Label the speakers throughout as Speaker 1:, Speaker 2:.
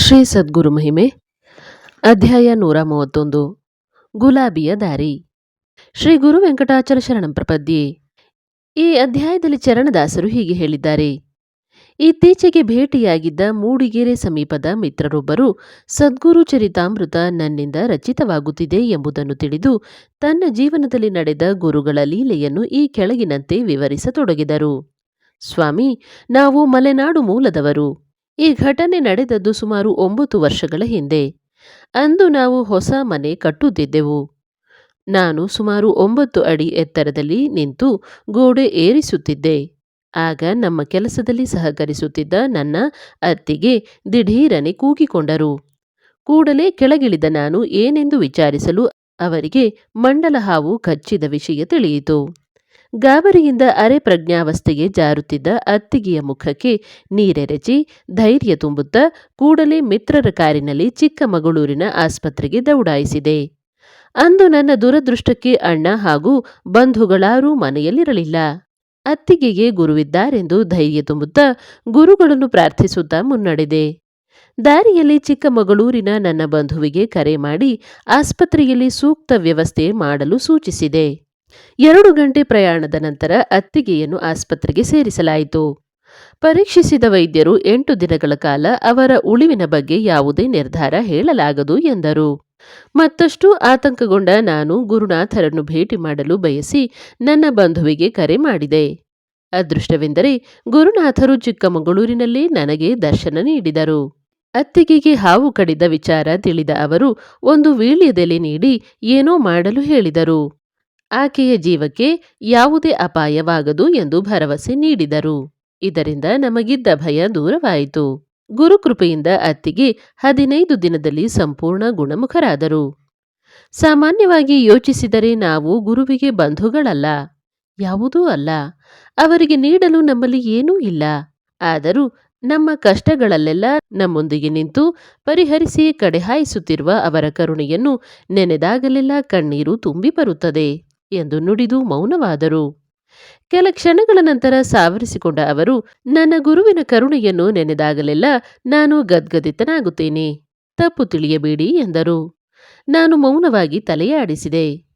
Speaker 1: ಶ್ರೀ ಸದ್ಗುರು ಮಹಿಮೆ. ಅಧ್ಯಾಯ ನೂರ ಮೂವತ್ತೊಂದು, ಗುಲಾಬಿಯ ದಾರಿ. ಶ್ರೀ ಗುರು ವೆಂಕಟಾಚಲ ಶರಣಂ ಪ್ರಪದ್ಯೆ. ಈ ಅಧ್ಯಾಯದಲ್ಲಿ ಚರಣದಾಸರು ಹೀಗೆ ಹೇಳಿದ್ದಾರೆ. ಇತ್ತೀಚೆಗೆ ಭೇಟಿಯಾಗಿದ್ದ ಮೂಡಿಗೆರೆ ಸಮೀಪದ ಮಿತ್ರರೊಬ್ಬರು ಸದ್ಗುರು ಚರಿತಾಮೃತ ನನ್ನಿಂದ ರಚಿತವಾಗುತ್ತಿದೆ ಎಂಬುದನ್ನು ತಿಳಿದು ತನ್ನ ಜೀವನದಲ್ಲಿ ನಡೆದ ಗುರುಗಳ ಲೀಲೆಯನ್ನು ಈ ಕೆಳಗಿನಂತೆ ವಿವರಿಸತೊಡಗಿದರು. ಸ್ವಾಮಿ, ನಾವು ಮಲೆನಾಡು ಮೂಲದವರು. ಈ ಘಟನೆ ನಡೆದದ್ದು ಸುಮಾರು ಒಂಬತ್ತು ವರ್ಷಗಳ ಹಿಂದೆ. ಅಂದು ನಾವು ಹೊಸ ಮನೆ ಕಟ್ಟುತ್ತಿದ್ದೆವು. ನಾನು ಸುಮಾರು ಒಂಬತ್ತು ಅಡಿ ಎತ್ತರದಲ್ಲಿ ನಿಂತು ಗೋಡೆ ಏರಿಸುತ್ತಿದ್ದೆ. ಆಗ ನಮ್ಮ ಕೆಲಸದಲ್ಲಿ ಸಹಕರಿಸುತ್ತಿದ್ದ ನನ್ನ ಅತ್ತಿಗೆ ದಿಢೀರನೆ ಕೂಗಿಕೊಂಡರು. ಕೂಡಲೇ ಕೆಳಗಿಳಿದ ನಾನು ಏನೆಂದು ವಿಚಾರಿಸಲು ಅವರಿಗೆ ಮಂಡಲ ಹಾವು ಕಚ್ಚಿದ ವಿಷಯ ತಿಳಿಯಿತು. ಗಾಬರಿಯಿಂದ ಅರೆ ಪ್ರಜ್ಞಾವಸ್ಥೆಗೆ ಜಾರುತ್ತಿದ್ದ ಅತ್ತಿಗೆಯ ಮುಖಕ್ಕೆ ನೀರೆರಚಿ ಧೈರ್ಯ ತುಂಬುತ್ತಾ ಕೂಡಲೇ ಮಿತ್ರರ ಕಾರಿನಲ್ಲಿ ಚಿಕ್ಕಮಗಳೂರಿನ ಆಸ್ಪತ್ರೆಗೆ ದೌಡಾಯಿಸಿದೆ. ಅಂದು ನನ್ನ ದುರದೃಷ್ಟಕ್ಕೆ ಅಣ್ಣ ಹಾಗೂ ಬಂಧುಗಳಾರೂ ಮನೆಯಲ್ಲಿರಲಿಲ್ಲ. ಅತ್ತಿಗೆಗೆ ಗುರುವಿದ್ದಾರೆಂದು ಧೈರ್ಯ ತುಂಬುತ್ತಾ ಗುರುಗಳನ್ನು ಪ್ರಾರ್ಥಿಸುತ್ತಾ ಮುನ್ನಡೆದೆ. ದಾರಿಯಲ್ಲಿ ಚಿಕ್ಕಮಗಳೂರಿನ ನನ್ನ ಬಂಧುವಿಗೆ ಕರೆ ಮಾಡಿ ಆಸ್ಪತ್ರೆಯಲ್ಲಿ ಸೂಕ್ತ ವ್ಯವಸ್ಥೆ ಮಾಡಲು ಸೂಚಿಸಿದೆ. ಎರಡು ಗಂಟೆ ಪ್ರಯಾಣದ ನಂತರ ಅತ್ತಿಗೆಯನ್ನು ಆಸ್ಪತ್ರೆಗೆ ಸೇರಿಸಲಾಯಿತು. ಪರೀಕ್ಷಿಸಿದ ವೈದ್ಯರು ಎಂಟು ದಿನಗಳ ಕಾಲ ಅವರ ಉಳಿವಿನ ಬಗ್ಗೆ ಯಾವುದೇ ನಿರ್ಧಾರ ಹೇಳಲಾಗದು ಎಂದರು. ಮತ್ತಷ್ಟು ಆತಂಕಗೊಂಡ ನಾನು ಗುರುನಾಥರನ್ನು ಭೇಟಿ ಮಾಡಲು ಬಯಸಿ ನನ್ನ ಬಂಧುವಿಗೆ ಕರೆ ಮಾಡಿದೆ. ಅದೃಷ್ಟವೆಂದರೆ ಗುರುನಾಥರು ಚಿಕ್ಕಮಗಳೂರಿನಲ್ಲೇ ನನಗೆ ದರ್ಶನ ನೀಡಿದರು. ಅತ್ತಿಗೆಗೆ ಹಾವು ಕಡಿದ ವಿಚಾರ ತಿಳಿದ ಅವರು ಒಂದು ವೀಳ್ಯದೆಲೆ ನೀಡಿ ಏನೋ ಮಾಡಲು ಹೇಳಿದರು. ಆಕೆಯ ಜೀವಕ್ಕೆ ಯಾವುದೇ ಅಪಾಯವಾಗದು ಎಂದು ಭರವಸೆ ನೀಡಿದರು. ಇದರಿಂದ ನಮಗಿದ್ದ ಭಯ ದೂರವಾಯಿತು. ಗುರುಕೃಪೆಯಿಂದ ಅತ್ತಿಗೆ ಹದಿನೈದು ದಿನದಲ್ಲಿ ಸಂಪೂರ್ಣ ಗುಣಮುಖರಾದರು. ಸಾಮಾನ್ಯವಾಗಿ ಯೋಚಿಸಿದರೆ ನಾವು ಗುರುವಿಗೆ ಬಂಧುಗಳಲ್ಲ. ಯಾವುದೂ ಅಲ್ಲ. ಅವರಿಗೆ ನೀಡಲು ನಮ್ಮಲ್ಲಿ ಏನೂ ಇಲ್ಲ. ಆದರೂ ನಮ್ಮ ಕಷ್ಟಗಳಲ್ಲೆಲ್ಲ ನಮ್ಮೊಂದಿಗೆ ನಿಂತು ಪರಿಹರಿಸಿ ಕಡೆಹಾಯಿಸುತ್ತಿರುವ ಅವರ ಕರುಣೆಯನ್ನು ನೆನೆದಾಗಲೆಲ್ಲ ಕಣ್ಣೀರು ತುಂಬಿ ಬರುತ್ತದೆ. ಎಂದು ನುಡಿದು ಮೌನವಾದರು. ಕೆಲ ಕ್ಷಣಗಳ ನಂತರ ಸಾವರಿಸಿಕೊಂಡ ಅವರು, ನನ್ನ ಗುರುವಿನ ಕರುಣೆಯನ್ನು ನೆನೆದಾಗಲೆಲ್ಲ ನಾನು ಗದ್ಗದಿತನಾಗುತ್ತೇನೆ. ತಪ್ಪು ತಿಳಿಯಬೇಡಿ ಎಂದರು. ನಾನು ಮೌನವಾಗಿ ತಲೆಯಾಡಿಸಿದೆ.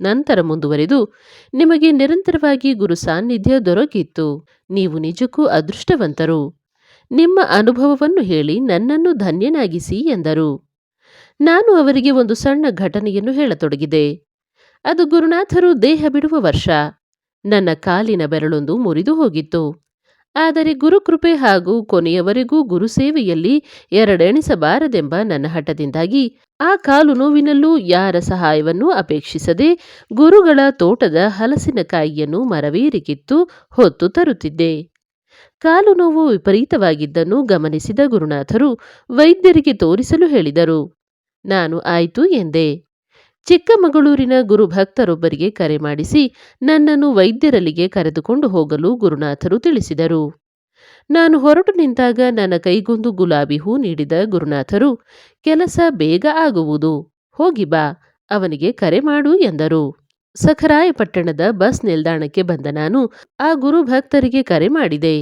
Speaker 1: ನಂತರ ಮುಂದುವರೆದು, ನಿಮಗೆ ನಿರಂತರವಾಗಿ ಗುರು ಸಾನ್ನಿಧ್ಯ ದೊರಕಿತ್ತು. ನೀವು ನಿಜಕ್ಕೂ ಅದೃಷ್ಟವಂತರು. ನಿಮ್ಮ ಅನುಭವವನ್ನು ಹೇಳಿ ನನ್ನನ್ನು ಧನ್ಯನಾಗಿಸಿ ಎಂದರು. ನಾನು ಅವರಿಗೆ ಒಂದು ಸಣ್ಣ ಘಟನೆಯನ್ನು ಹೇಳತೊಡಗಿದೆ. ಅದು ಗುರುನಾಥರು ದೇಹ ಬಿಡುವ ವರ್ಷ. ನನ್ನ ಕಾಲಿನ ಬೆರಳೊಂದು ಮುರಿದು ಹೋಗಿತ್ತು. ಆದರೆ ಗುರುಕೃಪೆ ಹಾಗೂ ಕೊನೆಯವರೆಗೂ ಗುರುಸೇವೆಯಲ್ಲಿ ಎರಡೆಣಿಸಬಾರದೆಂಬ ನನ್ನ ಹಠದಿಂದಾಗಿ ಆ ಕಾಲು ನೋವಿನಲ್ಲೂ ಯಾರ ಸಹಾಯವನ್ನೂ ಅಪೇಕ್ಷಿಸದೆ ಗುರುಗಳ ತೋಟದ ಹಲಸಿನಕಾಯಿಯನ್ನು ಮರವೇರಿ ಕಿತ್ತು ಹೊತ್ತು ತರುತ್ತಿದ್ದೆ. ಕಾಲು ನೋವು ವಿಪರೀತವಾಗಿದ್ದನ್ನು ಗಮನಿಸಿದ ಗುರುನಾಥರು ವೈದ್ಯರಿಗೆ ತೋರಿಸಲು ಹೇಳಿದರು. ನಾನು ಆಯಿತು ಎಂದೆ. ಚಿಕ್ಕಮಗಳೂರಿನ ಗುರುಭಕ್ತರೊಬ್ಬರಿಗೆ ಕರೆ ಮಾಡಿಸಿ ನನ್ನನ್ನು ವೈದ್ಯರಲ್ಲಿಗೆ ಕರೆದುಕೊಂಡು ಹೋಗಲು ಗುರುನಾಥರು ತಿಳಿಸಿದರು. ನಾನು ಹೊರಟು ನಿಂತಾಗ ನನ್ನ ಕೈಗೊಂದು ಗುಲಾಬಿ ಹೂ ನೀಡಿದ ಗುರುನಾಥರು, ಕೆಲಸ ಬೇಗ ಆಗುವುದು, ಹೋಗಿ ಬಾ, ಅವನಿಗೆ ಕರೆ ಮಾಡು ಎಂದರು. ಸಖರಾಯಪಟ್ಟಣದ ಬಸ್ ನಿಲ್ದಾಣಕ್ಕೆ ಬಂದ ನಾನು ಆ ಗುರುಭಕ್ತರಿಗೆ ಕರೆ ಮಾಡಿದೆ.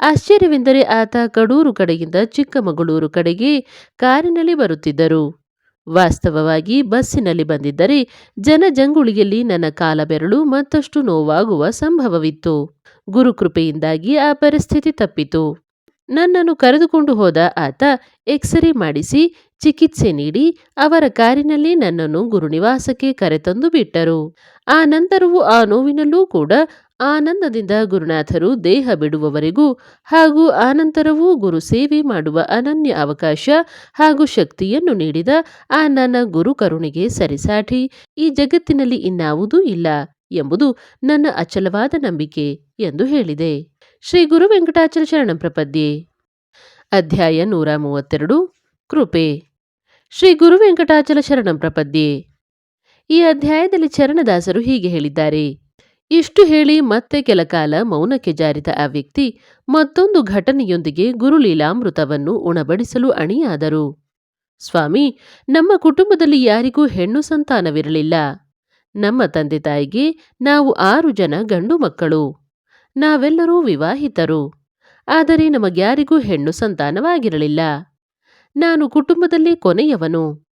Speaker 1: ಆಶ್ಚರ್ಯವೆಂದರೆ ಆತ ಕಡೂರು ಕಡೆಯಿಂದ ಚಿಕ್ಕಮಗಳೂರು ಕಡೆಗೆ ಕಾರಿನಲ್ಲಿ ಬರುತ್ತಿದ್ದರು. ವಾಸ್ತವವಾಗಿ ಬಸ್ಸಿನಲ್ಲಿ ಬಂದಿದ್ದರೆ ಜನಜಂಗುಳಿಯಲ್ಲಿ ನನ್ನ ಕಾಲ ಬೆರಳು ಮತ್ತಷ್ಟು ನೋವಾಗುವ ಸಂಭವವಿತ್ತು. ಗುರುಕೃಪೆಯಿಂದಾಗಿ ಆ ಪರಿಸ್ಥಿತಿ ತಪ್ಪಿತು. ನನ್ನನ್ನು ಕರೆದುಕೊಂಡು ಹೋದ ಆತ ಎಕ್ಸರೆ ಮಾಡಿಸಿ ಚಿಕಿತ್ಸೆ ನೀಡಿ ಅವರ ಕಾರಿನಲ್ಲಿ ನನ್ನನ್ನು ಗುರುನಿವಾಸಕ್ಕೆ ಕರೆತಂದು ಬಿಟ್ಟರು. ಆ ನಂತರವೂ ಆ ನೋವಿನಲ್ಲೂ ಕೂಡ ಆನಂದದಿಂದ ಗುರುನಾಥರು ದೇಹ ಬಿಡುವವರೆಗೂ ಹಾಗೂ ಆನಂತರವೂ ಗುರು ಸೇವೆ ಮಾಡುವ ಅನನ್ಯ ಅವಕಾಶ ಹಾಗೂ ಶಕ್ತಿಯನ್ನು ನೀಡಿದ ಆ ನನ್ನ ಗುರು ಕರುಣೆಗೆ ಸರಿಸಾಟಿ, ಈ ಜಗತ್ತಿನಲ್ಲಿ ಇನ್ನಾವುದೂ ಇಲ್ಲ ಎಂಬುದು ನನ್ನ ಅಚಲವಾದ ನಂಬಿಕೆ ಎಂದು ಹೇಳಿದೆ. ಶ್ರೀ ಗುರು ವೆಂಕಟಾಚಲ ಶರಣ ಪ್ರಪದ್ಯೆ. ಅಧ್ಯಾಯ ನೂರ ಮೂವತ್ತೆರಡು, ಕೃಪೆ. ಶ್ರೀ ಗುರು ವೆಂಕಟಾಚಲ ಶರಣ ಪ್ರಪದ್ಯೆ. ಈ ಅಧ್ಯಾಯದಲ್ಲಿ ಚರಣದಾಸರು ಹೀಗೆ ಹೇಳಿದ್ದಾರೆ. ಇಷ್ಟು ಹೇಳಿ ಮತ್ತೆ ಕೆಲ ಕಾಲ ಮೌನಕ್ಕೆ ಜಾರಿದ ಆ ವ್ಯಕ್ತಿ ಮತ್ತೊಂದು ಘಟನೆಯೊಂದಿಗೆ ಗುರುಲೀಲಾಮೃತವನ್ನು ಉಣಬಡಿಸಲು ಅಣಿಯಾದರು. ಸ್ವಾಮಿ, ನಮ್ಮ ಕುಟುಂಬದಲ್ಲಿ ಯಾರಿಗೂ ಹೆಣ್ಣು ಸಂತಾನವಿರಲಿಲ್ಲ. ನಮ್ಮ ತಂದೆ ತಾಯಿಗೆ ನಾವು ಆರು ಜನ ಗಂಡು ಮಕ್ಕಳು. ನಾವೆಲ್ಲರೂ ವಿವಾಹಿತರು. ಆದರೆ ನಮಗ್ಯಾರಿಗೂ ಹೆಣ್ಣು ಸಂತಾನವಾಗಿರಲಿಲ್ಲ. ನಾನು ಕುಟುಂಬದಲ್ಲಿ ಕೊನೆಯವನು.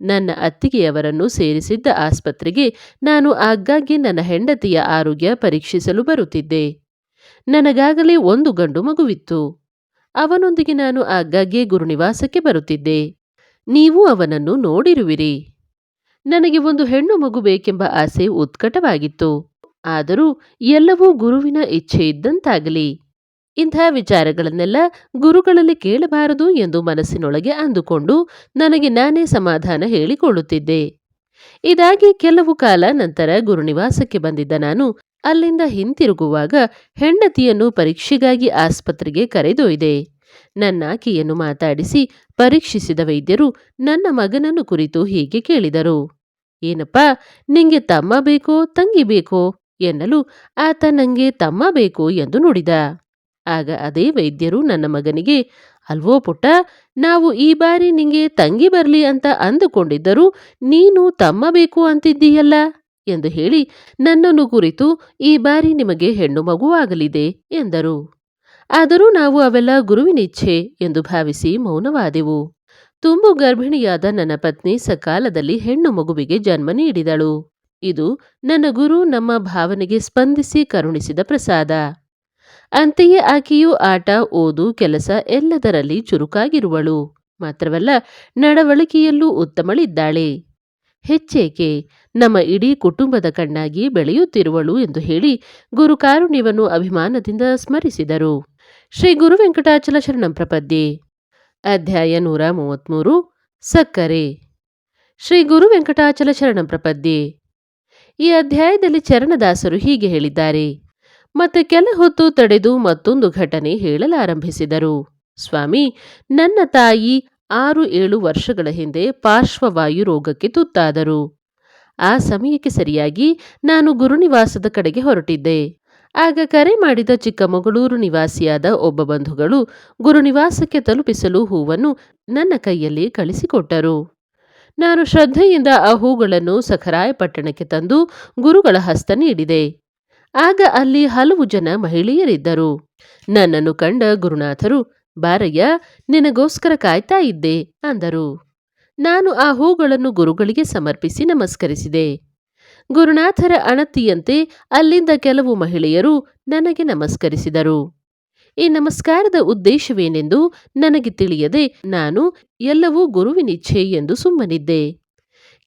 Speaker 1: ನನ್ನ ಅತ್ತಿಗೆಯವರನ್ನು ಸೇರಿಸಿದ್ದ ಆಸ್ಪತ್ರೆಗೆ ನಾನು ಆಗಾಗ್ಗೆ ನನ್ನ ಹೆಂಡತಿಯ ಆರೋಗ್ಯ ಪರೀಕ್ಷಿಸಲು ಬರುತ್ತಿದ್ದೆ. ನನಗಾಗಲೇ ಒಂದು ಗಂಡು ಮಗುವಿತ್ತು. ಅವನೊಂದಿಗೆ ನಾನು ಆಗಾಗ್ಗೆ ಗುರುನಿವಾಸಕ್ಕೆ ಬರುತ್ತಿದ್ದೆ. ನೀವು ಅವನನ್ನು ನೋಡಿರುವಿರಿ. ನನಗೆ ಒಂದು ಹೆಣ್ಣು ಮಗು ಬೇಕೆಂಬ ಆಸೆ ಉತ್ಕಟವಾಗಿತ್ತು. ಆದರೂ ಎಲ್ಲವೂ ಗುರುವಿನ ಇಚ್ಛೆ ಇದ್ದಂತಾಗಲಿ. ಇಂಥ ವಿಚಾರಗಳನ್ನೆಲ್ಲ ಗುರುಗಳಲ್ಲಿ ಕೇಳಬಾರದು ಎಂದು ಮನಸ್ಸಿನೊಳಗೆ ಅಂದುಕೊಂಡು ನನಗೆ ನಾನೇ ಸಮಾಧಾನ ಹೇಳಿಕೊಳ್ಳುತ್ತಿದ್ದೆ. ಇದಾಗಿ ಕೆಲವು ಕಾಲ ನಂತರ ಗುರುನಿವಾಸಕ್ಕೆ ಬಂದಿದ್ದ ನಾನು ಅಲ್ಲಿಂದ ಹಿಂತಿರುಗುವಾಗ ಹೆಂಡತಿಯನ್ನು ಪರೀಕ್ಷೆಗಾಗಿ ಆಸ್ಪತ್ರೆಗೆ ಕರೆದೊಯ್ದೆ. ನನ್ನಾಕೆಯನ್ನು ಮಾತಾಡಿಸಿ ಪರೀಕ್ಷಿಸಿದ ವೈದ್ಯರು ನನ್ನ ಮಗನನ್ನು ಕುರಿತು ಹೀಗೆ ಕೇಳಿದರು. ಏನಪ್ಪ, ನಿಂಗೆ ತಮ್ಮ ಬೇಕೋ, ತಂಗಿ ಬೇಕೋ? ಎನ್ನಲು ಆತ ನಂಗೆ ತಮ್ಮ ಬೇಕು ಎಂದು ನುಡಿದ. ಆಗ ಅದೇ ವೈದ್ಯರು ನನ್ನ ಮಗನಿಗೆ, ಅಲ್ವೋ ಪುಟ್ಟ, ನಾವು ಈ ಬಾರಿ ನಿಂಗೆ ತಂಗಿ ಬರಲಿ ಅಂತ ಅಂದುಕೊಂಡಿದ್ದರೂ ನೀನು ತಮ್ಮ ಬೇಕು ಅಂತಿದ್ದೀಯಲ್ಲ? ಎಂದು ಹೇಳಿ ನನ್ನನ್ನು ಕುರಿತು, ಈ ಬಾರಿ ನಿಮಗೆ ಹೆಣ್ಣು ಮಗುವಾಗಲಿದೆ ಎಂದರು. ಆದರೂ ನಾವು ಅವೆಲ್ಲ ಗುರುವಿನಿಚ್ಛೆ ಎಂದು ಭಾವಿಸಿ ಮೌನವಾದೆವು. ತುಂಬು ಗರ್ಭಿಣಿಯಾದ ನನ್ನ ಪತ್ನಿ ಸಕಾಲದಲ್ಲಿ ಹೆಣ್ಣು ಮಗುವಿಗೆ ಜನ್ಮ ನೀಡಿದಳು. ಇದು ನನ್ನ ಗುರು ನಮ್ಮ ಭಾವನೆಗೆ ಸ್ಪಂದಿಸಿ ಕರುಣಿಸಿದ ಪ್ರಸಾದ. ಅಂತೆಯೇ ಆಕೆಯು ಆಟ, ಓದು, ಕೆಲಸ ಎಲ್ಲದರಲ್ಲಿ ಚುರುಕಾಗಿರುವಳು. ಮಾತ್ರವಲ್ಲ, ನಡವಳಿಕೆಯಲ್ಲೂ ಉತ್ತಮಳಿದ್ದಾಳೆ. ಹೆಚ್ಚೇಕೆ, ನಮ್ಮ ಇಡೀ ಕುಟುಂಬದ ಕಣ್ಣಾಗಿ ಬೆಳೆಯುತ್ತಿರುವಳು ಎಂದು ಹೇಳಿ ಗುರು ಕಾರುಣ್ಯವನ್ನು ಅಭಿಮಾನದಿಂದ ಸ್ಮರಿಸಿದರು. ಶ್ರೀ ಗುರು ವೆಂಕಟಾಚಲ ಶರಣಂ ಪ್ರಪದ್ಯೆ. ಅಧ್ಯಾಯ ನೂರ ಮೂವತ್ತ್ಮೂರು ಸಕ್ಕರೆ. ಶ್ರೀ ಗುರು ವೆಂಕಟಾಚಲ ಶರಣಂ ಪ್ರಪದ್ಯೆ. ಈ ಅಧ್ಯಾಯದಲ್ಲಿ ಚರಣದಾಸರು ಹೀಗೆ ಹೇಳಿದ್ದಾರೆ. ಮತ್ತೆ ಕೆಲ ಹೊತ್ತು ತಡೆದು ಮತ್ತೊಂದು ಘಟನೆ ಹೇಳಲಾರಂಭಿಸಿದರು. ಸ್ವಾಮಿ, ನನ್ನ ತಾಯಿ ಆರು ಏಳು ವರ್ಷಗಳ ಹಿಂದೆ ಪಾರ್ಶ್ವವಾಯು ರೋಗಕ್ಕೆ ತುತ್ತಾದರು. ಆ ಸಮಯಕ್ಕೆ ಸರಿಯಾಗಿ ನಾನು ಗುರುನಿವಾಸದ ಕಡೆಗೆ ಹೊರಟಿದ್ದೆ. ಆಗ ಕರೆ ಮಾಡಿದ ಚಿಕ್ಕಮಗಳೂರು ನಿವಾಸಿಯಾದ ಒಬ್ಬ ಬಂಧುಗಳು ಗುರುನಿವಾಸಕ್ಕೆ ತಲುಪಿಸಲು ಹೂವನ್ನು ನನ್ನ ಕೈಯಲ್ಲಿ ಕಳಿಸಿಕೊಟ್ಟರು. ನಾನು ಶ್ರದ್ಧೆಯಿಂದ ಆ ಹೂಗಳನ್ನು ಸಖರಾಯಪಟ್ಟಣಕ್ಕೆ ತಂದು ಗುರುಗಳ ಹಸ್ತ ನೀಡಿದೆ. ಆಗ ಅಲ್ಲಿ ಹಲವು ಜನ ಮಹಿಳೆಯರಿದ್ದರು. ನನ್ನನ್ನು ಕಂಡ ಗುರುನಾಥರು, ಬಾರಯ್ಯ, ನಿನಗೋಸ್ಕರ ಕಾಯ್ತಾ ಇದ್ದೆ ಅಂದರು. ನಾನು ಆ ಹೂಗಳನ್ನು ಗುರುಗಳಿಗೆ ಸಮರ್ಪಿಸಿ ನಮಸ್ಕರಿಸಿದೆ. ಗುರುನಾಥರ ಅಣತಿಯಂತೆ ಅಲ್ಲಿಂದ ಕೆಲವು ಮಹಿಳೆಯರು ನನಗೆ ನಮಸ್ಕರಿಸಿದರು. ಈ ನಮಸ್ಕಾರದ ಉದ್ದೇಶವೇನೆಂದು ನನಗೆ ತಿಳಿಯದೆ ನಾನು ಎಲ್ಲವೂ ಗುರುವಿನಿಚ್ಛೆ ಎಂದು ಸುಮ್ಮನಿದ್ದೆ.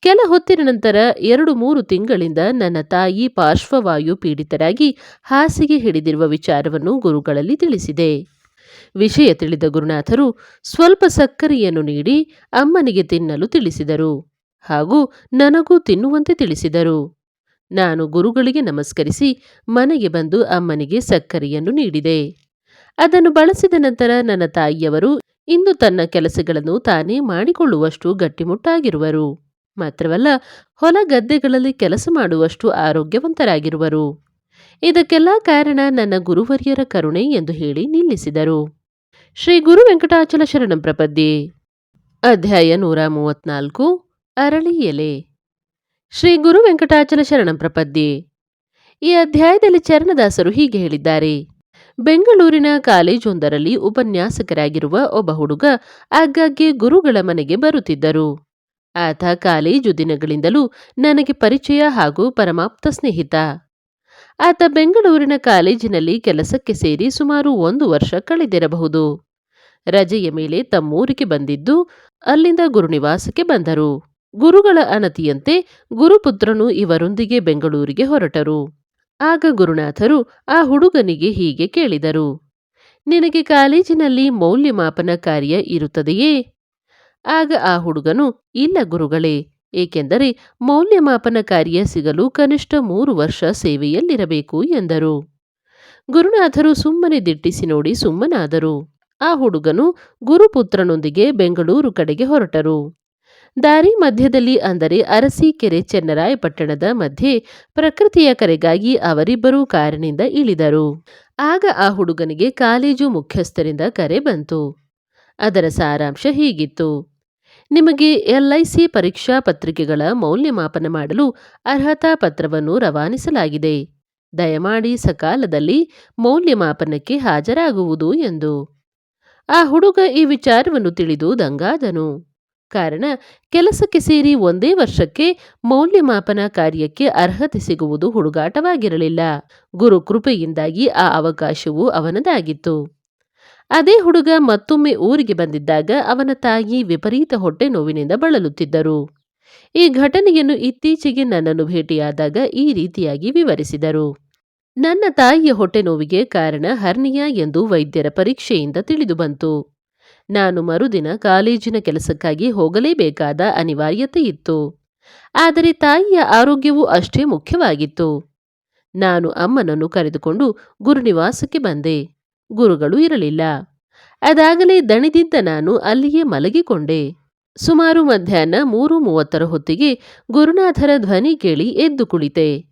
Speaker 1: ಕೆಲ ಹೊತ್ತಿನ ನಂತರ ಎರಡು ಮೂರು ತಿಂಗಳಿಂದ ನನ್ನ ತಾಯಿ ಪಾರ್ಶ್ವವಾಯು ಪೀಡಿತರಾಗಿ ಹಾಸಿಗೆ ಹಿಡಿದಿರುವ ವಿಚಾರವನ್ನು ಗುರುಗಳಲ್ಲಿ ತಿಳಿಸಿದೆ. ವಿಷಯ ತಿಳಿದ ಗುರುನಾಥರು ಸ್ವಲ್ಪ ಸಕ್ಕರೆಯನ್ನು ನೀಡಿ ಅಮ್ಮನಿಗೆ ತಿನ್ನಲು ತಿಳಿಸಿದರು. ಹಾಗೂ ನನಗೂ ತಿನ್ನುವಂತೆ ತಿಳಿಸಿದರು. ನಾನು ಗುರುಗಳಿಗೆ ನಮಸ್ಕರಿಸಿ ಮನೆಗೆ ಬಂದು ಅಮ್ಮನಿಗೆ ಸಕ್ಕರೆಯನ್ನು ನೀಡಿದೆ. ಅದನ್ನು ಬಳಸಿದ ನಂತರ ನನ್ನ ತಾಯಿಯವರು ಇಂದು ತನ್ನ ಕೆಲಸಗಳನ್ನು ತಾನೇ ಮಾಡಿಕೊಳ್ಳುವಷ್ಟು ಗಟ್ಟಿಮುಟ್ಟಾಗಿರುವರು. ಮಾತ್ರವಲ್ಲ, ಹೊಲ ಗದ್ದೆಗಳಲ್ಲಿ ಕೆಲಸ ಮಾಡುವಷ್ಟು ಆರೋಗ್ಯವಂತರಾಗಿರುವರು. ಇದಕ್ಕೆಲ್ಲ ಕಾರಣ ನನ್ನ ಗುರುವರ್ಯರ ಕರುಣೆ ಎಂದು ಹೇಳಿ ನಿಲ್ಲಿಸಿದರು. ಶ್ರೀ ಗುರು ವೆಂಕಟಾಚಲ ಶರಣಂ ಪ್ರಪದ್ಯೆ. ಅಧ್ಯಾಯ ನೂರ ಮೂವತ್ನಾಲ್ಕು ಅರಳಿ ಎಲೆ. ಶ್ರೀ ಗುರು ವೆಂಕಟಾಚಲ ಶರಣಂ ಪ್ರಪದ್ಯೆ. ಈ ಅಧ್ಯಾಯದಲ್ಲಿ ಚರಣದಾಸರು ಹೀಗೆ ಹೇಳಿದ್ದಾರೆ. ಬೆಂಗಳೂರಿನ ಕಾಲೇಜೊಂದರಲ್ಲಿ ಉಪನ್ಯಾಸಕರಾಗಿರುವ ಒಬ್ಬ ಹುಡುಗ ಆಗಾಗ್ಗೆ ಗುರುಗಳ ಮನೆಗೆ ಬರುತ್ತಿದ್ದರು. ಆತ ಕಾಲೇಜು ದಿನಗಳಿಂದಲೂ ನನಗೆ ಪರಿಚಯ ಹಾಗೂ ಪರಮಾಪ್ತ ಸ್ನೇಹಿತ. ಆತ ಬೆಂಗಳೂರಿನ ಕಾಲೇಜಿನಲ್ಲಿ ಕೆಲಸಕ್ಕೆ ಸೇರಿ ಸುಮಾರು ಒಂದು ವರ್ಷ ಕಳೆದಿರಬಹುದು. ರಜೆಯ ಮೇಲೆ ತಮ್ಮೂರಿಗೆ ಬಂದಿದ್ದು ಅಲ್ಲಿಂದ ಗುರುನಿವಾಸಕ್ಕೆ ಬಂದರು. ಗುರುಗಳ ಅನತಿಯಂತೆ ಗುರುಪುತ್ರನು ಇವರೊಂದಿಗೆ ಬೆಂಗಳೂರಿಗೆ ಹೊರಟರು. ಆಗ ಗುರುನಾಥರು ಆ ಹುಡುಗನಿಗೆ ಹೀಗೆ ಕೇಳಿದರು, ನಿನಗೆ ಕಾಲೇಜಿನಲ್ಲಿ ಮೌಲ್ಯಮಾಪನ ಕಾರ್ಯ ಇರುತ್ತದೆಯೇ? ಆಗ ಆ ಹುಡುಗನು, ಇಲ್ಲ ಗುರುಗಳೇ, ಏಕೆಂದರೆ ಮೌಲ್ಯಮಾಪನ ಕಾರ್ಯ ಸಿಗಲು ಕನಿಷ್ಠ ಮೂರು ವರ್ಷ ಸೇವೆಯಲ್ಲಿರಬೇಕು ಎಂದರು. ಗುರುನಾಥರು ಸುಮ್ಮನೆ ದಿಟ್ಟಿಸಿ ನೋಡಿ ಸುಮ್ಮನಾದರು. ಆ ಹುಡುಗನು ಗುರುಪುತ್ರನೊಂದಿಗೆ ಬೆಂಗಳೂರು ಕಡೆಗೆ ಹೊರಟರು. ದಾರಿ ಮಧ್ಯದಲ್ಲಿ ಅಂದರೆ ಅರಸೀಕೆರೆ ಚೆನ್ನರಾಯಪಟ್ಟಣದ ಮಧ್ಯೆ ಪ್ರಕೃತಿಯ ಕರೆಗಾಗಿ ಅವರಿಬ್ಬರೂ ಕಾರಿನಿಂದ ಇಳಿದರು. ಆಗ ಆ ಹುಡುಗನಿಗೆ ಕಾಲೇಜು ಮುಖ್ಯಸ್ಥರಿಂದ ಕರೆ ಬಂತು. ಅದರ ಸಾರಾಂಶ ಹೀಗಿತ್ತು. ನಿಮಗೆ ಎಲ್ಐಸಿ ಪರೀಕ್ಷಾ ಪತ್ರಿಕೆಗಳ ಮೌಲ್ಯಮಾಪನ ಮಾಡಲು ಅರ್ಹತಾ ಪತ್ರವನ್ನು ರವಾನಿಸಲಾಗಿದೆ. ದಯಮಾಡಿ ಸಕಾಲದಲ್ಲಿ ಮೌಲ್ಯಮಾಪನಕ್ಕೆ ಹಾಜರಾಗುವುದು ಎಂದು. ಆ ಹುಡುಗ ಈ ವಿಚಾರವನ್ನು ತಿಳಿದು ದಂಗಾದನು. ಕಾರಣ ಕೆಲಸಕ್ಕೆ ಸೇರಿ ಒಂದೇ ವರ್ಷಕ್ಕೆ ಮೌಲ್ಯಮಾಪನ ಕಾರ್ಯಕ್ಕೆ ಅರ್ಹತೆ ಸಿಗುವುದು ಹುಡುಗಾಟವಾಗಿರಲಿಲ್ಲ. ಗುರು ಕೃಪೆಯಿಂದಾಗಿ ಆ ಅವಕಾಶವು ಅವನದಾಗಿತ್ತು. ಅದೇ ಹುಡುಗ ಮತ್ತೊಮ್ಮೆ ಊರಿಗೆ ಬಂದಿದ್ದಾಗ ಅವನ ತಾಯಿ ವಿಪರೀತ ಹೊಟ್ಟೆ ನೋವಿನಿಂದ ಬಳಲುತ್ತಿದ್ದರು. ಈ ಘಟನೆಯನ್ನು ಇತ್ತೀಚೆಗೆ ನನ್ನನ್ನು ಭೇಟಿಯಾದಾಗ ಈ ರೀತಿಯಾಗಿ ವಿವರಿಸಿದರು. ನನ್ನ ತಾಯಿಯ ಹೊಟ್ಟೆ ನೋವಿಗೆ ಕಾರಣ ಹರ್ನಿಯಾ ಎಂದು ವೈದ್ಯರ ಪರೀಕ್ಷೆಯಿಂದ ತಿಳಿದು ಬಂತು ನಾನು ಮರುದಿನ ಕಾಲೇಜಿನ ಕೆಲಸಕ್ಕಾಗಿ ಹೋಗಲೇಬೇಕಾದ ಅನಿವಾರ್ಯತೆ ಇತ್ತು. ಆದರೆ ತಾಯಿಯ ಆರೋಗ್ಯವೂ ಅಷ್ಟೇ ಮುಖ್ಯವಾಗಿತ್ತು. ನಾನು ಅಮ್ಮನನ್ನು ಕರೆದುಕೊಂಡು ಗುರುನಿವಾಸಕ್ಕೆ ಬಂದೆ. ಗುರುಗಳು ಇರಲಿಲ್ಲ. ಅದಾಗಲೇ ದಣಿದಿದ್ದ ನಾನು ಅಲ್ಲಿಯೇ ಮಲಗಿಕೊಂಡೆ. ಸುಮಾರು ಮಧ್ಯಾಹ್ನ ಮೂರು ಮೂವತ್ತರ ಹೊತ್ತಿಗೆ ಗುರುನಾಥರ ಧ್ವನಿ ಕೇಳಿ ಎದ್ದು ಕುಳಿತೆ.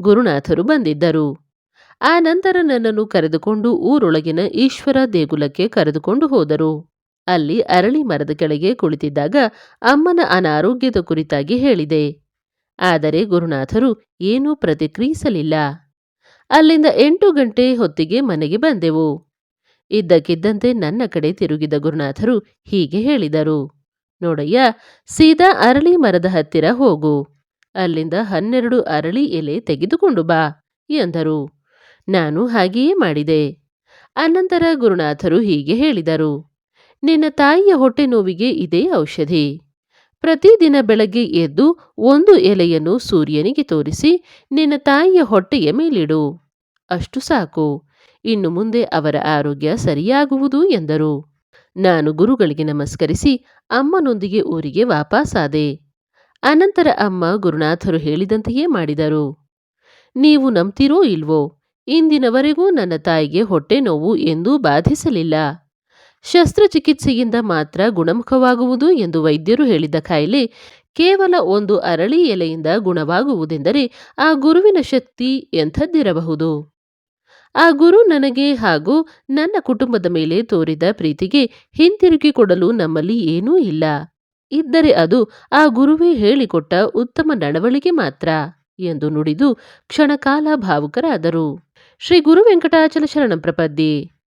Speaker 1: ಗುರುನಾಥರು ಬಂದಿದ್ದರು. ಆ ನಂತರ ನನ್ನನ್ನು ಕರೆದುಕೊಂಡು ಊರೊಳಗಿನ ಈಶ್ವರ ದೇಗುಲಕ್ಕೆ ಕರೆದುಕೊಂಡು ಹೋದರು. ಅಲ್ಲಿ ಅರಳಿ ಮರದ ಕೆಳಗೆ ಕುಳಿತಿದ್ದಾಗ ಅಮ್ಮನ ಅನಾರೋಗ್ಯದ ಕುರಿತಾಗಿ ಹೇಳಿದೆ. ಆದರೆ ಗುರುನಾಥರು ಏನೂ ಪ್ರತಿಕ್ರಿಯಿಸಲಿಲ್ಲ. ಅಲ್ಲಿಂದ ಎಂಟು ಗಂಟೆ ಹೊತ್ತಿಗೆ ಮನೆಗೆ ಬಂದೆವು. ಇದ್ದಕ್ಕಿದ್ದಂತೆ ನನ್ನ ಕಡೆ ತಿರುಗಿದ ಗುರುನಾಥರು ಹೀಗೆ ಹೇಳಿದರು. ನೋಡಯ್ಯ, ಸೀದಾ ಅರಳಿ ಮರದ ಹತ್ತಿರ ಹೋಗು. ಅಲ್ಲಿಂದ ಹನ್ನೆರಡು ಅರಳಿ ಎಲೆ ತೆಗೆದುಕೊಂಡು ಬಾ, ಎಂದರು. ನಾನು ಹಾಗೆಯೇ ಮಾಡಿದೆ. ಅನಂತರ ಗುರುನಾಥರು ಹೀಗೆ ಹೇಳಿದರು. ನಿನ್ನ ತಾಯಿಯ ಹೊಟ್ಟೆ ನೋವಿಗೆ ಇದೇ ಔಷಧಿ. ಪ್ರತಿದಿನ ಬೆಳಗ್ಗೆ ಎದ್ದು ಒಂದು ಎಲೆಯನ್ನು ಸೂರ್ಯನಿಗೆ ತೋರಿಸಿ ನಿನ್ನ ತಾಯಿಯ ಹೊಟ್ಟೆಯ ಮೇಲಿಡು. ಅಷ್ಟು ಸಾಕು. ಇನ್ನು ಮುಂದೆ ಅವರ ಆರೋಗ್ಯ ಸರಿಯಾಗುವುದು ಎಂದರು. ನಾನು ಗುರುಗಳಿಗೆ ನಮಸ್ಕರಿಸಿ ಅಮ್ಮನೊಂದಿಗೆ ಊರಿಗೆ ವಾಪಸ್ಸಾದೆ ಅನಂತರ ಅಮ್ಮ ಗುರುನಾಥರು ಹೇಳಿದಂತೆಯೇ ಮಾಡಿದರು. ನೀವು ನಂಬ್ತಿರೋ ಇಲ್ವೋ, ಇಂದಿನವರೆಗೂ ನನ್ನ ತಾಯಿಗೆ ಹೊಟ್ಟೆ ನೋವು ಎಂದೂ ಬಾಧಿಸಲಿಲ್ಲ. ಶಸ್ತ್ರಚಿಕಿತ್ಸೆಯಿಂದ ಮಾತ್ರ ಗುಣಮುಖವಾಗುವುದು ಎಂದು ವೈದ್ಯರು ಹೇಳಿದ ಕಾಯಿಲೆ ಕೇವಲ ಒಂದು ಅರಳಿ ಎಲೆಯಿಂದ ಗುಣವಾಗುವುದೆಂದರೆ ಆ ಗುರುವಿನ ಶಕ್ತಿ ಎಂಥದ್ದಿರಬಹುದು. ಆ ಗುರು ನನಗೆ ಹಾಗೂ ನನ್ನ ಕುಟುಂಬದ ಮೇಲೆ ತೋರಿದ ಪ್ರೀತಿಗೆ ಹಿಂತಿರುಗಿ ಕೊಡಲು ನಮ್ಮಲ್ಲಿ ಏನೂ ಇಲ್ಲ. ಇದ್ದರೆ ಅದು ಆ ಗುರುವೇ ಹೇಳಿಕೊಟ್ಟ ಉತ್ತಮ ನಡವಳಿಕೆ ಮಾತ್ರ ಎಂದು ನುಡಿದು ಕ್ಷಣಕಾಲ ಭಾವುಕರಾದರು. ಶ್ರೀ ಗುರು ವೆಂಕಟಾಚಲ ಶರಣಂ ಪ್ರಪದ್ಯೆ.